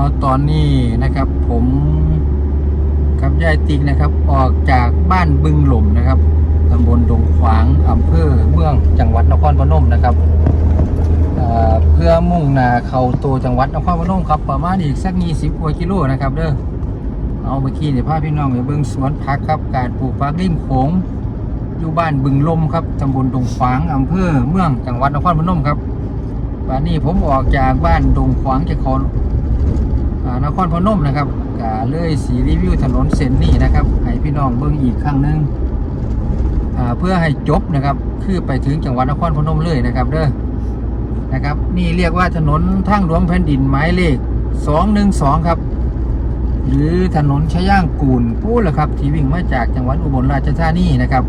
เอาตอนนี้นะครับ ผมกับยายติ๊กนะครับ ออกจากบ้านบึงหล่มนะครับตำบลดงขวางอำเภอเมืองจังหวัดนครพนมนะครับเเพื่อมุ่งหน้าเข้าตัวจังหวัดนครพนมครับประมาณอีกสักยี่สิบกว่ากิโลนะครับเด้อเอาเมื่อกี้เนี่ยพาพี่น้องไปเบิ่งสวนผักครับการปลูกผักริมโขงอยู่บ้านบึงลมครับตำบลดงขวางอำเภอเมืองจังหวัดนครพนมครับวันนี้ผมออกจากบ้านดงขวางจะขอ นครพนมนะครับกาเลยสีรีวิวถนนเส้นนี้นะครับให้พี่น้องเบิ่งอีกครั้งหนึงอ่าเพื่อให้จบนะครับ คือไปถึงจังหวัดนครพนมเลยนะครับเด้อนะครับ นี่เรียกว่าถนนทางหลวงแผ่นดินหมายเลข 212 ครับ หรือถนนชย่างกูลปู้แหละครับ ที่วิ่งมาจากจังหวัดอุบลราชธานีนะครับ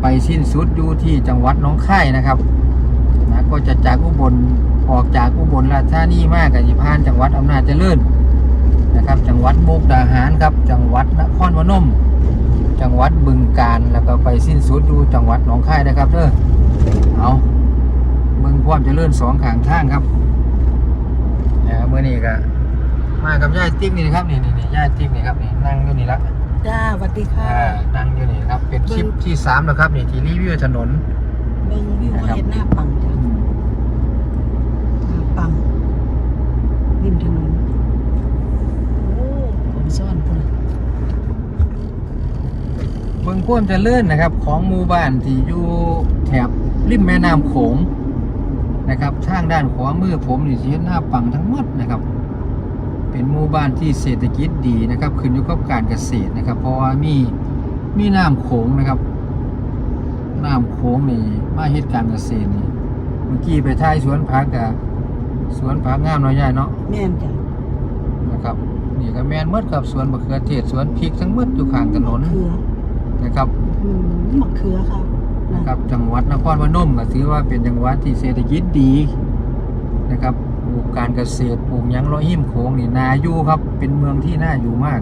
ไปสิ้นสุดอยู่ที่จังหวัดน้องคายนะครับนะก็จะจากอุบล ออกจากอุบลราชธานีมากกับยิพานจังหวัดอำนาจเจริญนะครับ จังหวัดมุกดาหารครับ จังหวัดนครพนม จังหวัดบึงกาฬแล้วก็ไปสิ้นสุดอยู่จังหวัดหนองคายนะครับเด้อเอาเมืองความเจริญสองขางทางครับนะเมื่อนี้ก็มากับย่ายติ๊กนี่นะครับนี่นี่นี่ย่ายติ๊กนี่ครับนี่นั่งอยู่นี่ละจ้าสวัสดีค่ะอ่านั่งอยู่นี่ครับเป็นคลิปที่สามแล้วครับนี่ที่รีวิวถนนเบิ่งวิวว่าเห็นหน้าปังจ้ะหน้าปัง ริมถนนผมซ่อนพุ่นเมืองพ่วมเจริญนะครับ ของหมู่บ้านที่อยู่แถบริมแม่น้ำโขงนะครับทางด้านขวามือผมนี่ที่เห็นหน้าปังทั้งหมดนะครับ เป็นหมู่บ้านที่เศรษฐกิจดีนะครับ ขึ้นอยู่กับการเกษตรนะครับ เพราะว่ามีมีน้ำโขงนะครับน้ำโขงนี่มาเฮ็ดการเกษตรนี่เมื่อกี้ไปท้ายสวนผักกับ สวนผักงามน้อยใหญ่เนาะแม่นจ้ะนะครับนี่ก็แม่นหมดครับสวนมะเขือเทศสวนพริกทั้งหมดอยู่ข้างถนนมะเขือนะครับอืมมะเขือค่ะนะครับจังหวัดนครพนมก็ถือว่าเป็นจังหวัดที่เศรษฐกิจดีนะครับปลูกการเกษตรปลูกหยังร้อยหิมโขงนี่นาอยู่ครับ เป็นเมืองที่น่าอยู่มาก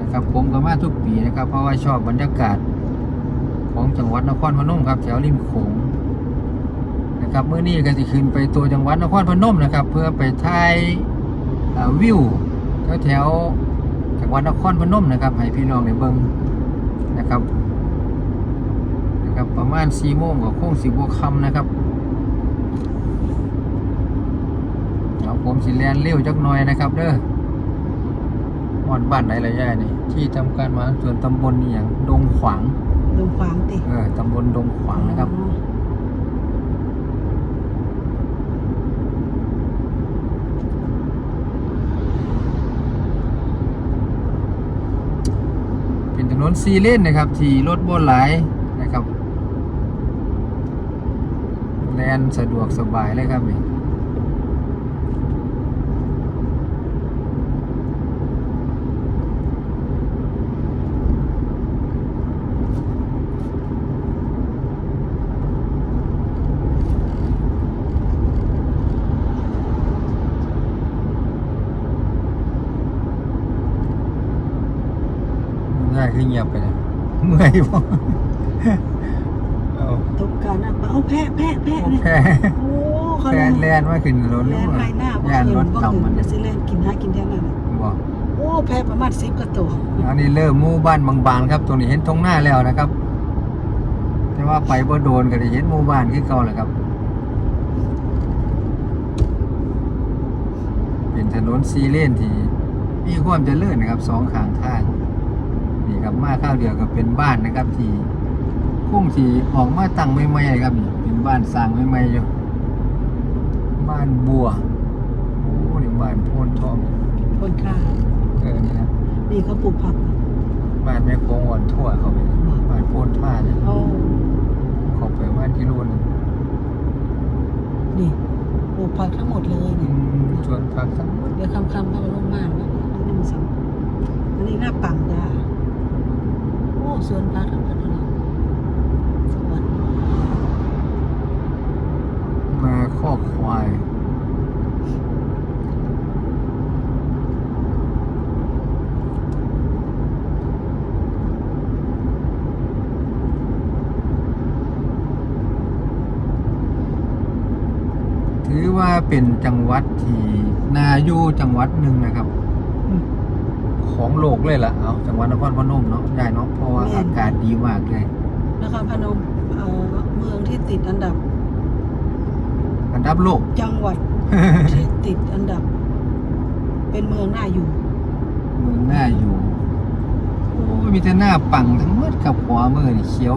นะครับผมก็มาทุกปีนะครับ เพราะว่าชอบบรรยากาศของจังหวัดนครพนมครับแถวริมโขง นะครับเมื่อนี้ก็จะขึ้นไปตัวจังหวัดนครพนมนะครับ เพื่อไปถ่ายอ่าวิวแถวแถวๆจังหวัดนครพนมนะครับให้พี่น้องได้เบิ่งนะครับนะครับประมาณ4โมงกับโค้งสิบวคำนะครับเอาผมสิแลนเร็วจักหน่อยนะครับเด้อหอดบ้านไหนละย่านี่ที่ทำการมาส่วนตำบลนี่อย่างดงขวางดงขวางติเออตำบลดงขวางนะครับ อ๋อ เป็ นถนซีเลนนะครับ ที่รถบ่หลายนะครับ แลนสะดวกสบายเลยครับนี่ ง่ายขึ้นเงียบไปเลยเมื่อยบ่เอาตกการอะเอาแพะแพะแพะเนี่ยแพ้โอ้เขาแพ้แลนมาขึ้นรถแลหรือนว่าไปหน้าบ่ย่านเห็นรถบ่ต่ำเห็มันนสิแล่นกินหากินแถวนั้นน่ะบอกโอ้แพะประมาณ10กว่าตัวอันนี้เริ่มหมู่บ้านบางๆครับตรงนี้เห็นตรงหน้าแล้วนะครับ แต่ว่าไปบ่โดนก็ได้เห็นหมู่บ้านคือเก่าแหละครับ เป็นถนนซีเลนที่มีความเจริญนะครับสองข้างทาง นี่ครับมาข้าวเดียวก็เป็นบ้านนะครับ ที่คงที่ออกมาตั้งใหม่ๆเลยครับนี่เป็นบ้านสร้างใหม่ๆอยู่บ้านบัวโอ้นี่บ้านโพนทองคนข้างเออนี่นะนี่เขาปลูกผักบ้านแม่โค้งอ่อนทั่วเข้าไปเลยบ้านโพนท่าเนี่ยโอ้เข้าไปบ้านกิโลนึงนี่ปลูกผักทั้งหมดเลยอืเนี่ยมชวนพักทั้งหมดเดี๋ยวคำคำๆก็มาลงมาแล้วมันไม่มีสังอันนี้หน้าปังจ้าโอ้ สวนผักทั้งหมดเลยสวนมาข้อควายถือว่าเป็นจังหวัดที่นาอยู่จังหวัดหนึ่งนะครับ ของโลกเลยล่ะเอาจังหวัดนครพนมเนาะได้เนาะเพราะว่าแม่น อากาศดีมากเลยนครพนมเอ่อเมืองที่ติดอันดับ อันดับโลก จังหวัด ที่ติดอันดับ เป็นเมืองน่าอยู่ เมืองหน้าอยู่โอ้ยมีแต่หน้าปังทั้งหมดกับขวามือนี่เขียว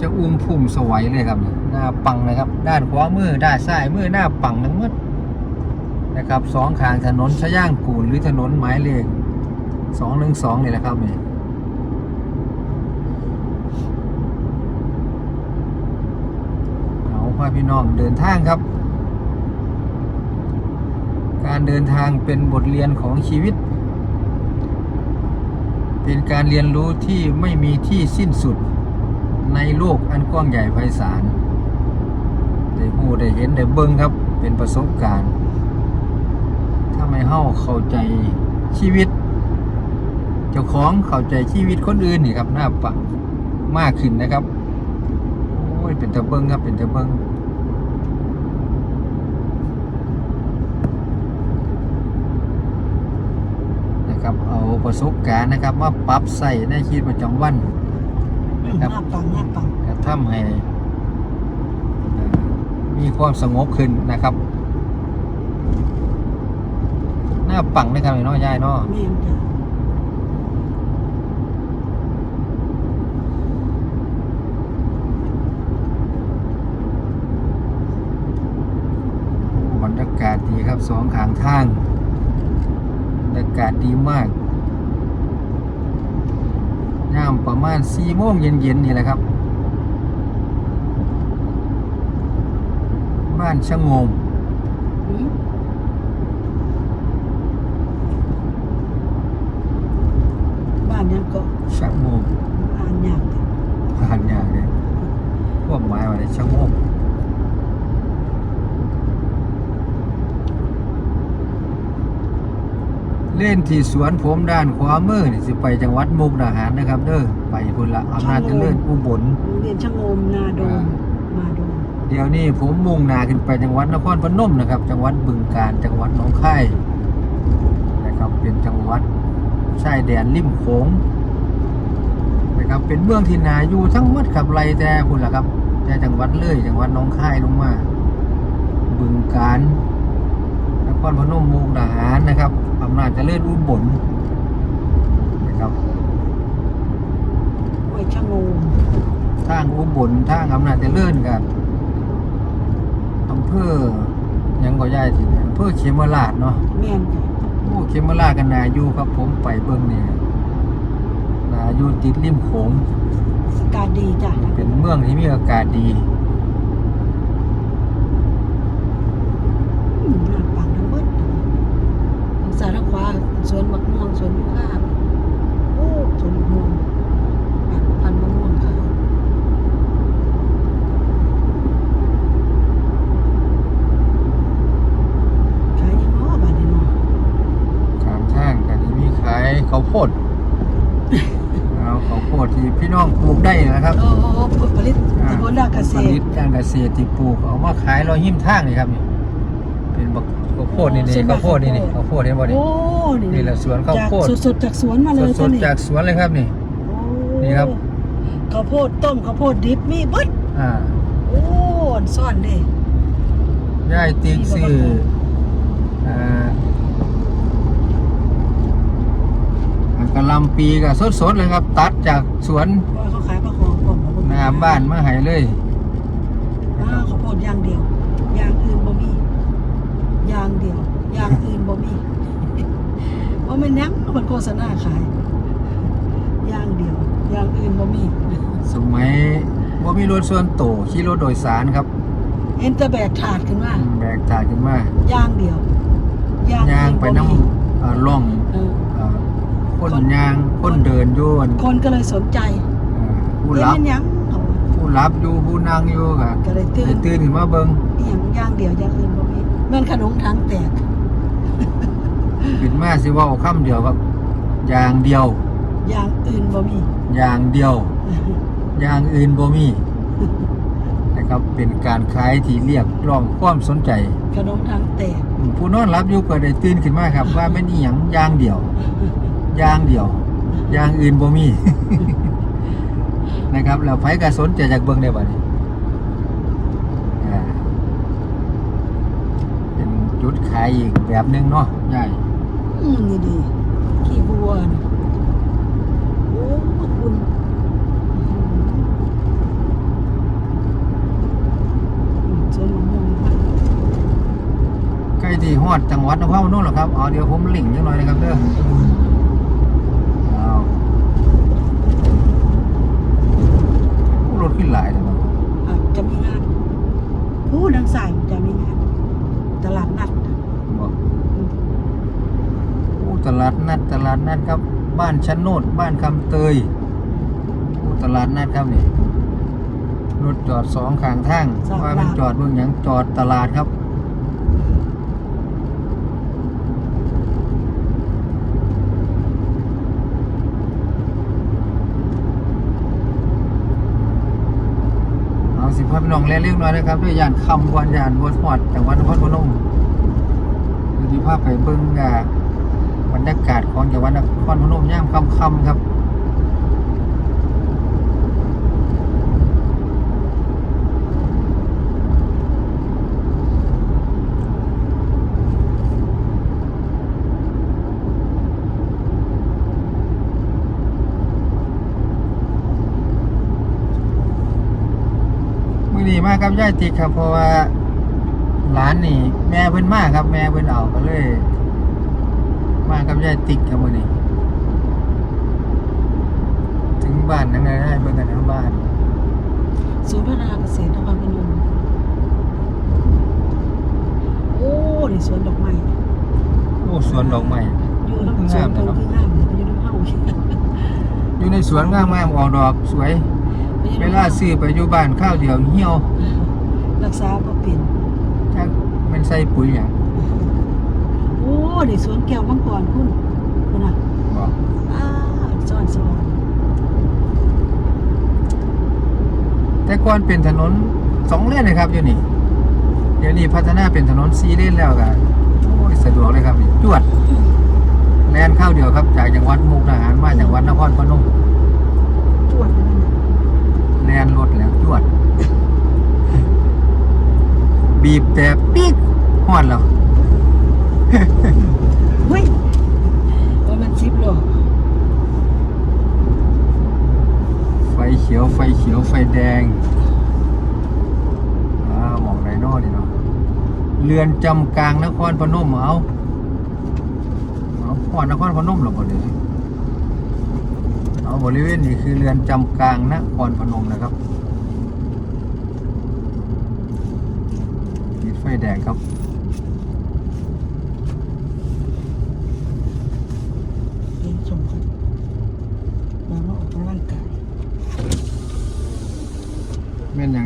จะอุ้มพุ่มสวยเลยครับนี่หน้าปังเลยครับ ด้านขวามือด้านซ้ายมือหน้าปังทั้งหมดนะครับสองข้างถนนชะย่างกูลหรือถนนหมายเลข สองหนึ่งสองนี่แหละครับนี่เอาพ่อพี่น้องเดินทางครับ การเดินทางเป็นบทเรียนของชีวิต เป็นการเรียนรู้ที่ไม่มีที่สิ้นสุดในโลกอันกว้างใหญ่ไพศาลได้พูได้เห็นได้เบิ่งครับเป็นประสบการณ์ ถ้าไม่เฮาเข้าใจชีวิต เจ้าของเข้าใจชีวิตคนอื่นนี่ครับหน้าปังมากขึ้นนะครับโอ้ยเป็นตะเบิงครับเป็นตะเบิงนะครับเอาประสบการณ์นะครับมาปรับใส่ในชีวิตประจำวันหน้าปังหน้าปังกระทำให้เอ่อมีความสงบขึ้นนะครับ หน้าปังนะครับไอ้น้อยยายเนาะ แม่นจ้ะ บ รรยากาศดีครับสองขางทางบรรยากาศดีมากย่ามประมาณสี่โมงเย็นๆนี่แหละครับ บ้านชะโงมหืมบ้านยังก็ชะโงมอ่านยากแต่ผ่านยากเลยพวกไม้มาเลยชะโงม เล่นที่สวนผมด้านขวามือนี่สิไปจังหวัดมุกดาหารนะครับเด้อไปพุ่นละอำนาจเจริญอุบลโรงเรียนชะโงมนาโดมมาโดมเดี๋ยวนี้ผมมุ่งหน้าขึ้นไปจังหวัดนครพนมนะครับ จังหวัดบึงกาฬจังหวัดหนองคายนะครับเป็นจังหวัดชายแดนริมโขงนะครับเป็นเมืองที่นาอยู่ทั้งหมดครับไรแต่คุณล่ะครับแต่จังหวัดเลยจังหวัดหนองคายลงมา บึงกาฬ นครพนมมุกดาหารนะครับอำนาจเจริญอุบลนะครับห้วยชะโงมทางอุบลทางอำนาจเจริญกับอำเภอหยังก็ย้ายที่อำเภอเขมราชเนาะแม่นจ้ะโอ้เขมราชกันนาอยู่ครับผมไปเบิ่งนี่นาอยู่ติดริมโขงอากาศดีจ้ะเป็นเมืองที่มีอากาศดี อืมหน้าปังทั้งหมดทางซ้ายทางขวาสวนมะม่วง สวนยูคาโอ้สวนมะม่วงพันธุ์มะม่วงค่ะขายยังง้อบาดนี้เนาะขามทางกันที่มีขายข้าวโพด เอาข้าวโพดที่พี่น้องปลูกได้นะครับโอ้ผลผลิตในผลด้านเกษผตลิรตการเกษตรที่ปลูกเอามาขายรอยหิ้มทางนี่ครับนี่เป็นบัก ข้าวโพดนี่นี่ข้าวโพดนี่นี่ข้าวโพดเห็นบ่นี่โอ้นี่แหละสวนข้าวโพดจากสดๆจากสวนมาเลยสดๆจากสวนเลยครับนี่โอ้นี่ครับข้าวโพดต้มข้าวโพดดิบมีเบิดอ่าโอ้อันซ่อนเด้ย่ายติ๊กซื้ออ่ากะหลำปีกับสดๆเลยครับ ตัดจากสวนว่าเขาขายปลาคองผมหน้าบ้านมาให้เลยอ้าวข้าวโพดอย่างเดียวอย่างอื่นบ่มี อย่างเดียว อย่างอื่นบ่มีว่ามันยังมันโฆษณาขาย อย่างเดียว อย่างอื่นบ่มีสมัยว่ามีรถส่วนโตวขี่รถโดยสารครับเห็นแต่แบกถาดขึ้นมาอืมแบกถาดขึ้นมาอย่างเดียวอย่างย่างอื่นไปบ่น้มีำอ่าล่องเอออ่าคนย่างคนเดินอยู่อั่นคนก็เลยสนใจอ่าผู้เห็นรับมันยังเขาผู้รับอยู่ผู้นั่งอยู่ก็ก็เลยตื่ได้นตื่นขึ้นมาเบิ่ง อหย่างอย่างเดียวอย่างอื่นบ่มี แม่นขนมถังแตก ขึ้นมาสิเว่าคำเดียวครับ อย่างเดียว อย่างอื่นบ่มี อย่างเดียว อย่างอื่นบ่มีนะนะครับเป็นการขายที่เรียกร้องความสนใจ ขนมถังแตกผู้นอนรับอยู่ก็ได้ตื่นขึ้นมาครับ ว่าเป็นอีหยังอย่างเดียว อย่างเดียว อย่างอื่นบ่มี นะครับแล้วไผก็สนใจจากเบิ่งได้บ่นี่อ่าเป็น จุดขายอีกแบบหนึงเนาะใหญ่อืมนี่ดีขี้บัวนี่โอ้คุณอืมสวนมะม่วงค่ะใกล้ที่ฮอดจังหวัดนครพนมแล้วครับเอาเดี๋ยวผมลิงก์จังหน่อยนะครับเด้อเอาโอ้รถขึ้นหลายเลยมั้งอะจะมีงานผู้ดังสายจะมีงาน ตลาดนัด บอกโอ้ ตลาดนัดตลาดนัดครับ บ้านชะโนดบ้านคำเตยอ้ตลาดนัดครับนี่รถจอดสองข้างทางว่าเป็นจอดบื้องหยังจอดตลาดครับเอาสิพาพี่น้องแล่เรียกน้อยนะครับด้วยยานคำวันยานบนหอดจังหวัดนครพนมดูที่ภาพไปเบิ้งอ่า บรรยากาศของจังหวัดนครพนมย่ามค่ำๆครับมือดีมากครับย่าติครับเพราะว่าหลานนี่ แม่เพิ่นมากครับ แม่เพิ่นเอาก็เลย มากับย่ายติกครับมือนี้ถึงบ้านนั่งไงได้เบิ่งกันทั้งบ้าน ศูนย์พัฒนาเกษตรนครพนมโอ้นี่สวนดอกไม้โอ้สวนดอกไม้ อยู่น้ำสวนเพิ่นคืองามเลยอยู่น้ำเฮาอยู่ในสวนงามๆออกดอกสวย เวลาซื้อไปอยู่บ้านข้าวเดียวเหี่ยว รักษาบ่เป็นจักมันใส่ปุ๋ยหยัง โอ้นี่สวนแก้วมังกรคุณคุณน่ะบอกอ้าสอนสอนแต่ก่อนเป็นถนนสองเลนนะครับอยู่นี่ เดี๋ยวนี้พัฒนาเป็นถนนสี่เลนแล้วกันโอ้ยสะดวกเลยครับนี่จวดแลนเข้าวเดียวครับจากจังหวัดมุกดาหารมาจังหวัดนครพนมจวดเลยนะแลนรถแล้วจวด บีบแต่ปี๊ดฮอดแล้ว เฮ้ยว่ามันชิปหรอไฟเขียวไฟเขียวไฟแดงอ่าหมองไรนอนี่เนาะเรือนจำกลางนครพนมเอาเอาฮอดนครพนมหรอบ่เดี๋ยวนี้เอาบริเวณนี้คือเรือนจำกลางนครพนมนะครับติดไฟแดงครับ เรียนส่งครับแล้วมาออกกำลังกาย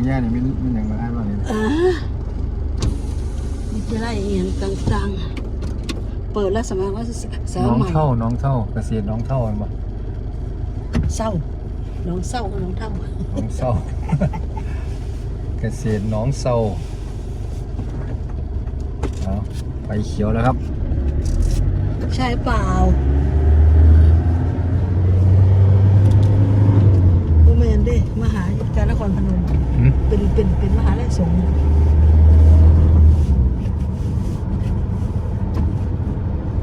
แม่นอย่างแย่นี่แม่นแม่นอย่างมาอ้ายว่านี่นะอ่าวิทยาลัยเอียนต่างๆ เปิดแล้วสมัครว่าสาวน้องใหม่เท่าน้องเท่าเกษตรน้องเท่าอันบ่เศร้า น้องเศร้ากับน้องเท่าน้องเศร้าเกษตรน้องเศร้าเอาไฟเขียวแล้วครับ ใช่เปล่าโอ เมนเด้มหาวิทยาลัยนครพนมหืม เป็นเป็นเป็นมหาลัยสงฆ์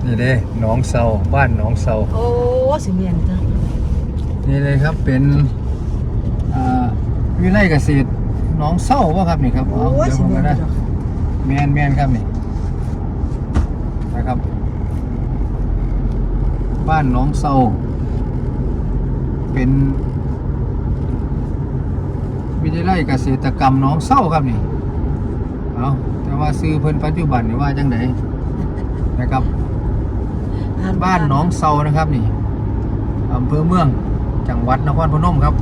นี่เด้น้องเศร้าบ้านน้องเศร้าโอ้สิเมียนจ้ะนี่เลยครับเป็นอ่าวิไลเกษตรน้องเศร้าว่าครับนี่ครับโอ้เอายเดี๋ยวสิผมเมียก็นได้จ้ะแมนแมนครับนี่นะครับ บ้านน้องเศร้าเป็น วิทยาลัยเกษตรกรรมน้องเศร้าครับนี่เอาแต่ว่าซื้อเพิ่นปัจจุบันนี่ว่าจังไดนะครับอ่บ้านหน้องเซานะครับนี่อำเภอเมืองจังหวัดนครพนมครับ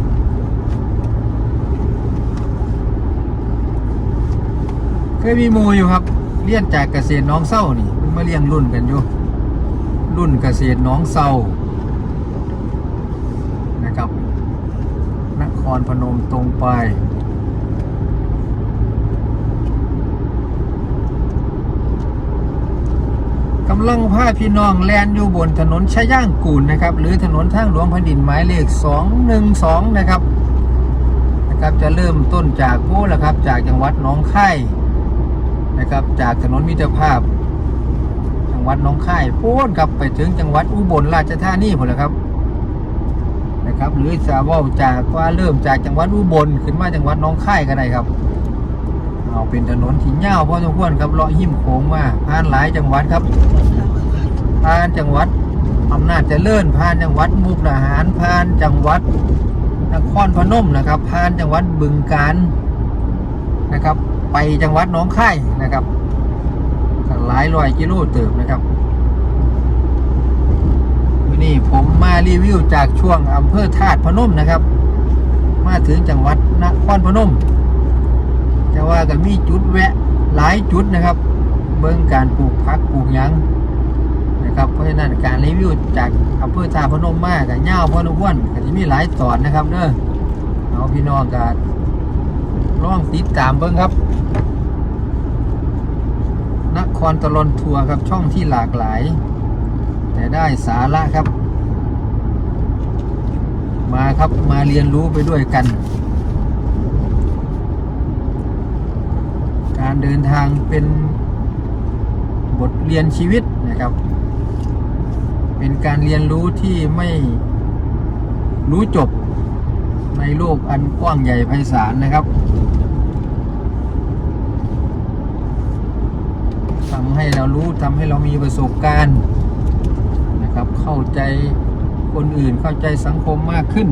เคยมีหมูอยู่ครับเลี้ยนจากเกษตรหน้องเศร้านี่เพิ่งมาเลี้ยงรุ่นกันอยู่รุ่นเกษตรหน้องเศร้านะครับน ครพนมตรงไป กำลังพาพี่น้องแลนอยู่บนถนนชะย่างกูนนะครับ หรือถนนทางหลวงพอนดินหมายเลข 212 นะครับนะครับ จะเริ่มต้นจากผู้ละครับ จากจังหวัดน้องค่ายนะครับ จากถนนมิตรภาพ จังหวัดน้องค่ายพูดครับไปถึงจังหวัดอุบลราชธานีหมดแล้วครับ นะครับ หรือจะว่าจากว่าเริ่มจากจังหวัดอุบลขึ้นมาจังหวัดหนองคายก็ได้ครับเอาเป็นถนนที่ยาวพอสมควรครับเลาะหิมโค้งมาผ่านหลายจังหวัดครับผ่านจังหวัดอำนาจเจริญผ่านจังหวัดมุกดาหารผ่านจังหวัดนครพนมนะครับผ่านจังหวัดบึงกาฬนะครับ ไปจังหวัดหนองคายนะครับหลายร้อยกิโลเติบนะครับ วันนี้ผมมารีวิวจากช่วงอำเภอธาตุพนมนะครับ มาถึงจังหวัดนครพนม แต่ว่าก็มีจุดแวะหลายจุดนะครับ เบิ่งการปลูกผักปลูกยังนะครับเพราะฉะนั้นการรีวิวจากอำเภอท่าพนมมากกับเง่าวพอนุวนก็จะมีหลายตอนนะครับเด้อเอาพี่น้องก็ลองติดตามเบิ่งครับนครตะลอนทัวร์ครับช่องที่หลากหลาย แต่ได้สาระครับ มาครับมาเรียนรู้ไปด้วยกัน การเดินทางเป็นบทเรียนชีวิตนะครับ เป็นการเรียนรู้ที่ไม่รู้จบในโลกอันกว้างใหญ่ไพศาลนะครับทำให้เรารู้ทำให้เรามีประสบการณ์ นะครับ เข้าใจคนอื่นเข้าใจสังคมมากขึ้น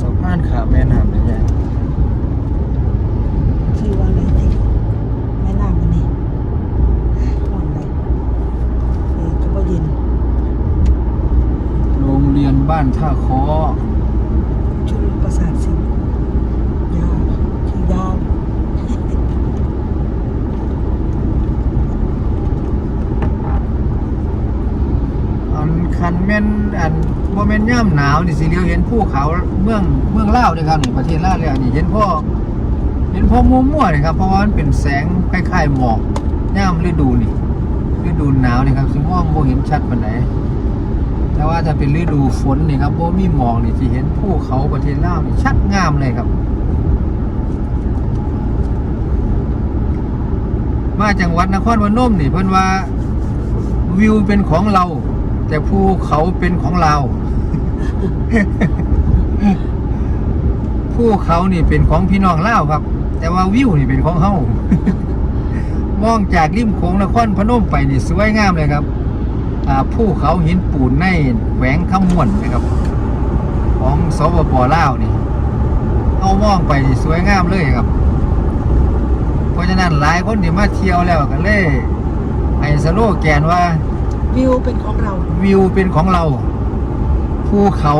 สะพานขาแม่น้ำนะยายชื่อว่าอะไรที่แม่น้ำมันนี่ห่อนเลยเออก็บ่เย็นโรงเรียนบ้านท่าคอ ชุดประสาทสิงห์ยาวชื่อยาว อัน คันแม่นอันบ่แม่นย่ำหนาวนี่สิเลียวเห็นภูเขาเมืองเมืองลาวเลยครับนี่ประเทศลาวเลยนี่เห็นพ่อเห็นพ่อมั่วๆเลยครับเพราะว่ามันเป็นแสงคล้ายๆหมอกย่ำฤดูนี่ฤดูหนาวนี่ครับสิมองบ่เห็นชัดปานใดแต่ว่าถ้าเป็นฤดูฝนนี่ครับบ่มีหมอกนี่สิเห็นภูเขาประเทศลาวนี่ชัดงามเลยครับมาจังหวัดนครพนมนี่เพิ่นว่าวิวเป็นของเรา แต่ภูเขาเป็นของเรา ภูเขานี่เป็นของพี่น้องเล่าครับ แต่ว่าวิวนี่เป็นของเฮามองจากริมโขงนครพนมไปนี่สวยงามเลยครับอ่าภูเขาหินปูนในแหวงขมวนนะครับ ของสปปลาวนี่ เอามองไปนี่สวยงามเลยครับ เพราะฉะนั้นหลายคนที่มาเที่ยวแล้วก็เลยไอ้สโลแกนว่า วิวเป็นของเรา วิวเป็นของเรา ภูเขา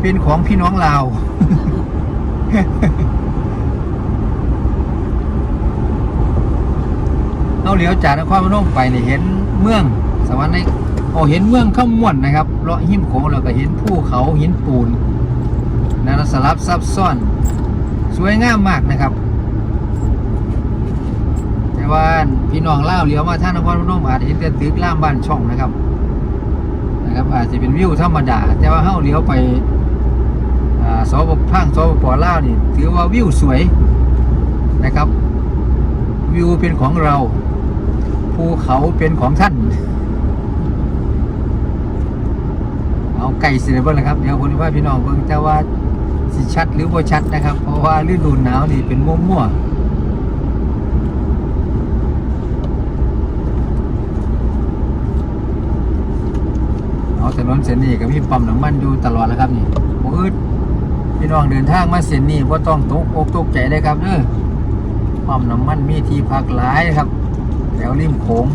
เป็นของพี่น้องลาว เอาเหลียวจากนครพนมไปนี่เห็นเมืองสวรรค์ในโอ้เห็นเมืองข้ามม่วนนะครับเลาะหิมโขงแล้วก็เห็นภูเขาหินปูนนาสลับซับซ้อน สวยงามมากนะครับ ว่าพี่น้องเล่าวเลี้ยวมาท่านนครพนมอาจจะเห็นแต่ตึกล่ามบ้านช่องนะครับ นะครับ อาจจะเป็นวิวธรรมดา แต่ว่าเฮาเลี้ยวไปอ่าสปพังสปปลานี่ ถือว่าวิวสวยนะครับ วิวเป็นของเรา ภูเขาเป็นของท่าน เอาไก่เสียเบิ่งนะครับ เดี๋ยวคนว่าพี่น้องเบิ่งจะว่าสิชัดหรือบ่ชัดนะครับ เพราะว่าฤดูหนาวนี่เป็นมั่วๆ เอาถนนเส้นนี้ก็มีปั๊มน้ำมันอยู่ตลอดแล้วครับนี่บ่อึดพี่น้องเดินทางมาเส้นนี้บ่ต้องตกอกตกใจเลยครับเด้อปั๊มน้ำมันมีที่พักหลายครับ แถวริมโขง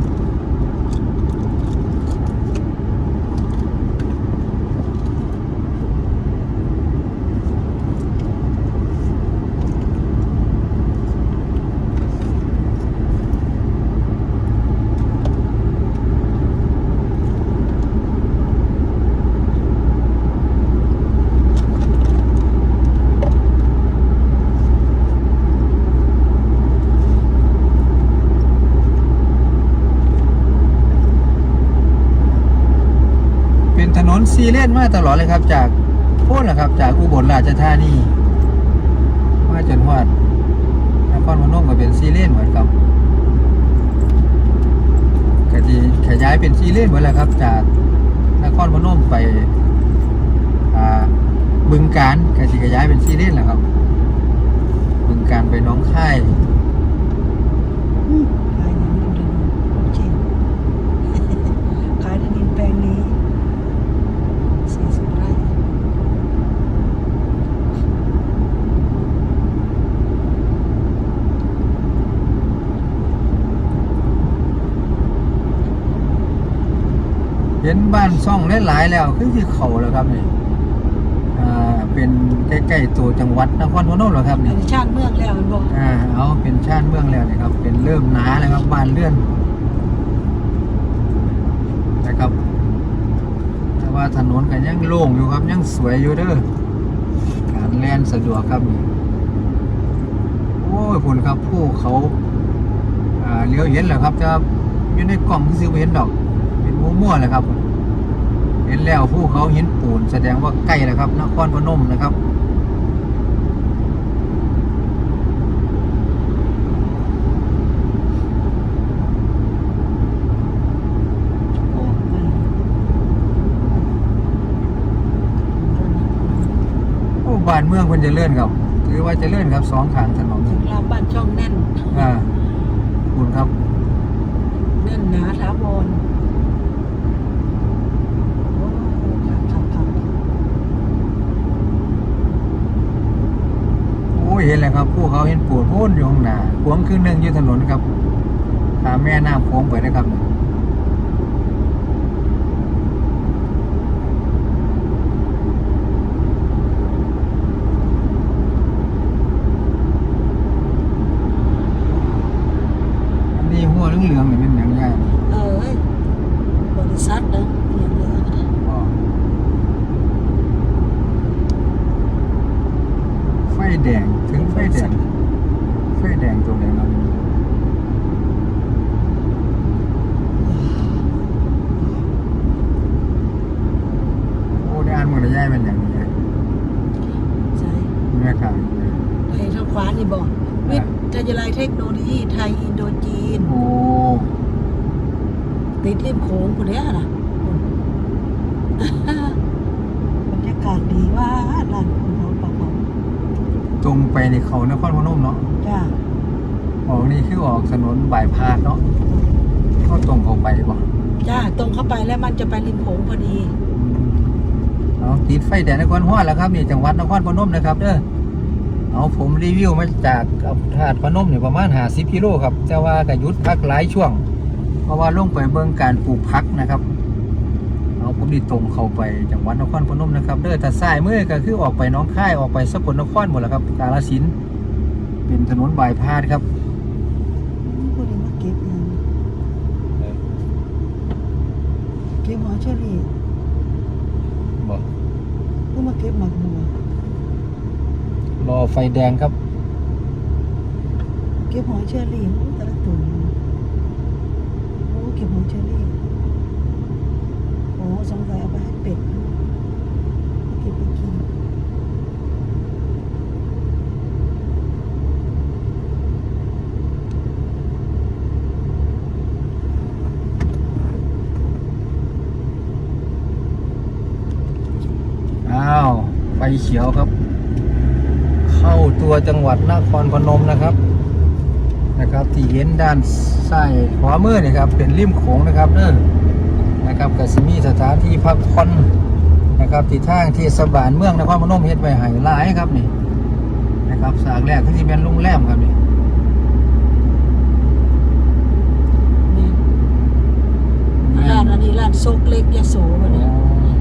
ซีเลนมาตลอดเลยครับ จากพูดแหละครับ จากอุบลราชธานีมาจนฮอดนครพนมก็เป็นซีเลนเหมือนกับก็จะขยายเป็นซีเลนเหมือนแหละครับ จากนครพนมไปบึงการก็จะขยายเป็นซีเลนแหละครับ บึงการไปน้องค่าย อืมขายอย่างนี้เลยจริง ขายที่ดินแปลงนี้สี่สิบไร่ เห็นบ้าน ซ่องหลายๆแล้วคือที่เขาแล้วครับนี่อ่าเป็นใกล้ๆตัวจังหวัดนครพนมแล้วครับเป็นี่นชาติเมืองแล้วมันบอกอ่าเอาเป็นชาติเมืองแล้วนี่ครับ เป็นเริ่มหนาแล้วครับบ้านเลื่อนนะครับ แต่ว่าถนนก็ยังโล่งอยู่ครับยังสวยอยู่เด้อการแล่นสะดวกครับนี่โอ้ยคุณครับผู้เขาอ่าเลี้ยวเห็นแหละครับจะอยู่ในกล่องที่ซื้อไปเห็นดอก เป็นมั่วๆเลยครับ เห็นแล้วผู้เขาหินปูน แสดงว่าใกล้แล้วครับนครพนมนะครับโอ้มันโอ้บ้านเมืองคนจะเลื่อนครับถือว่าจะเลื่อนครับสองขางถนนถึงรามบ้านช่องแน่น อ่าคุณครับ แน่นหนาถาวรโอ้ครับครับครับ โอ้ยเห็นแล้วครับผู้เขาเห็นปูนพูนอยู่ข้างหน้าขวงครึ่งหนึ่งยู่ถนนครับ ตามแม่น้ำโค้งไปนะครับนนี้หัวเหลืองๆนี่เป็นอย่างไรเออเฮ้ยบริษัทเนะเรียนเลยนะอ๋อไฟ แดง ถึงไฟแดง ไฟแดงตรงไหนเราโอ้ได้อ่านหมดเลยย่ายเป็นอย่างนี้เลยใช่แม่ข่าวไทยทางขวานี่บอกวิทยาลัยเทคโนโลยีไทยอินโดจีน โอ้ติดริมโขงคนเนี้ยนะบรรยากาศดีว่าร้านคุณเขาปะเขา ตรงไปในเขานค รพนมเนาะจ้าออกนี่คือออกถนนบ่ายพาดเนาะก็ตรงเข้าไปบ่จ้าตรงเข้าไปแล้วมันจะไปริมโขงพอดีเอาติดไฟแดงนครฮอดแล้วครับนี่จังหวัดนครพนมนะครับเด้อเอาผมรีวิวมาจากธาตุพนมเนี่ยประมาณ50กิโลครับแต่ว่าก็หยุดพักหลายช่วง เพราะว่าลงไปเบิ่งการปลูกพักนะครับเอาผมดีตรงเข้าไปจังหวัดนครพนมนะครับเด้อถ้าซ้ายมือก็คือออกไปหน้องค่ายออกไปสกลนครหมดแล้วครับกาฬสินธุ์ เป็นถนนบายพาดครับพวกนี้มาเก็บเงินเก็บหอยเชอรี่บอกเพิ่งมาเก็บหมักบัวรอไฟแดงครับ เก็บหอยเชอรี่โอ้แต่ละตัวโอ้เก็บหอยเชอรี่โอ้สงสัยเอาไปให้เป็ดเก็บไปกิน อ้าวไฟ เขียวครับ เข้าตัวจังหวัดนครพนมนะครับนะครับ ที่เห็นด้านซ้ายขวามือนี่ครับเป็นริมโขงนะครับเด้อนะครับกสิมีสถานที่พักผ่อนนะครับที่ทางเทศบาลเมืองนครพนมเฮ็ดไว้ให้หลายครับนี่นะครับสากแรกคือที่เป็นโรงแรมครับนี่นี่ร้านอันนี้ร้านโซกเล็กยะโสวะเนี่ย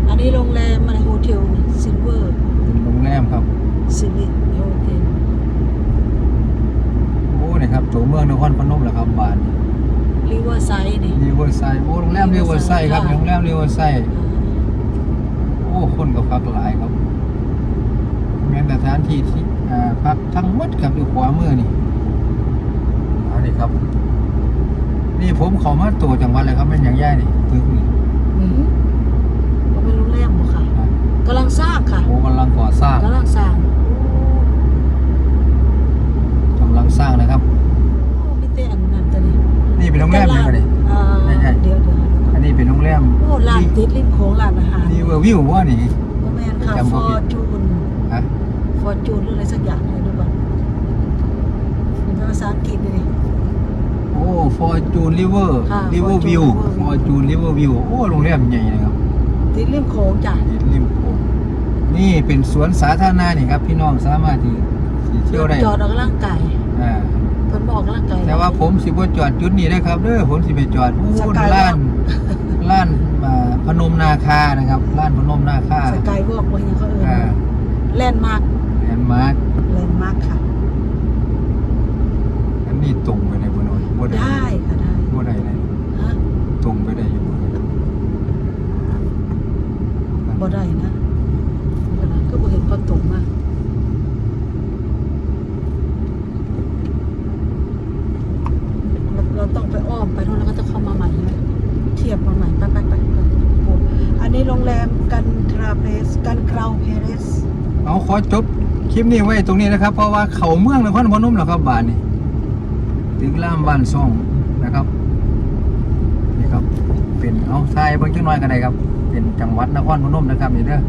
อันนี้โรงแรมอะไรโฮเทลซิลเวอร์เป็นโรง แรมครับซิลิโฮเทลโอ้นี่ครับตัวเมืองนครพนมแหละครับบ้านริเวอร์ไซด์นี่รีเวอร์ไซด์โอ้โรงแรมรีเวอร์ไซด์ครับโรงแรมรีเวอร์ไซด์โอ้คนก็พักหลายครับแม้แต่สถานที่ที่อ่าพักทั้งหมดครับอยู่ขวามือนี่เอานี่ครับ นี่ผมเขอมาตัวจังหวัดเลยครับเป็นอย่างย่ายนี่ตึกนี่อืมก็เป็นโรงแรแรมบ่ค่ะ กำลังสร้างค่ะโอ้กำลังก่อสร้างกำลังสร้างกำลังสร้างนะครับโอ้มีแต่อันนั้นตัวนี้นี่เป็นโรงแรมนี่ก็เลยเอ่อใช่ๆเดี๋ยวเดี๋ยวอันนี้เป็นโรงแรมโอ้ร้านติดริมโขงร้านอาหารนี่เวอร์วิวว่านี่บ่แม่นค่ะจำฟบ่อผิดร์จูนฮะฟอร์จูนหรืออะไรสักอย่างเลยดูก่อนเป็นภาษาอังกฤษนี่โอ้ฟอร์จูนริเวอร์ค่ะริเวอร์วิว Fortune ฟอร์จูนริเวอร์วิวโอ้โรงแรมใหญ่นะครับติดริมโขงจ้ะติดริมโขง นี่เป็นสวนสาธารณะนี่ครับ พี่น้องสามารถที่สิเที่ยวได้จอดออกกำลังกายอ่าเพิ่นบอกกำลังกาย แต่ว่าผมสิบ่จอดจุดนี้นะครับเด้อผมสิไปจอดพูสนกายวอล์กล้านล้านอ่าพนมนาคานะครับล้านพนมนาคาสกายวอล์กว่าหยังเขาเอิ้นอ่าแลนด์มาร์คแลนด์มาร์คแลนด์มาร์คค่ะ อันนี้ตรงไปได้บ่น้อยบ่ได้ได้ค่ะได้บ่ได้เลยฮะตรงไปได้อยู่บ่บ่ได้นะบ่ได้ก็ บ่เห็นเขาตรงมาเราเราต้องไปอ้อมไปโน่นแล้วก็จะเข้ามาใหม่ใช่ไหมเทียบมาใหม่ไปไปไปไปโอ้อันนี้โรงแรมกันทราเพสกันคราวเพเรส เอาขอจบคลิปนี้ไว้ตรงนี้นะครับ เพราะว่าเขาเมืองนครพนมแล้วครับบ้านนี้ถึงล่ามบ้านซ่องนะครับนี่ครับเป็นเอาทรายเบิ่งจังน้อยก็ได้ครับ เป็นจังหวัดนครพนมนะครับนี่เด้อ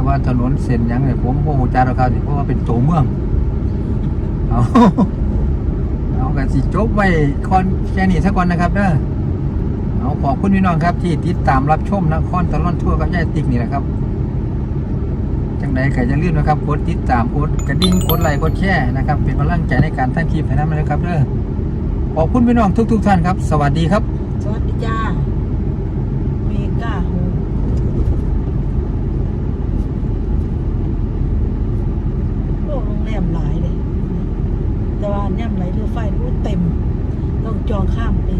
แต่ว่าถนนเส้นยังเนี่ยผมบ่ฮู้จักหรอกครับเพราะว่าเป็นตัวเมืองเอาเอากันสิจบไว้คอนแค่นี้ซะก่อนนะครับเด้อเอาขอบคุณพี่น้องครับ ที่ติดตามรับชมนครตลอดทั่วกับยายติ๊กนี่แหละครับจังใดก็อย่าลืมนะครับกดติดตามกดกระดิ่งกดไลค์กดแชร์นะครับ เป็นกำลังใจในการท่านคลิปให้นั้นนะครับเด้อขอบคุณพี่น้องทุก ๆ ท่านครับ สวัสดีครับ สวัสดีจ้าเมกาโฮมโอ้โรงแรมหลายเลย แต่ ว่าย่ำไหลเรือไฟรู้เต็ม ต้องจองข้ามปี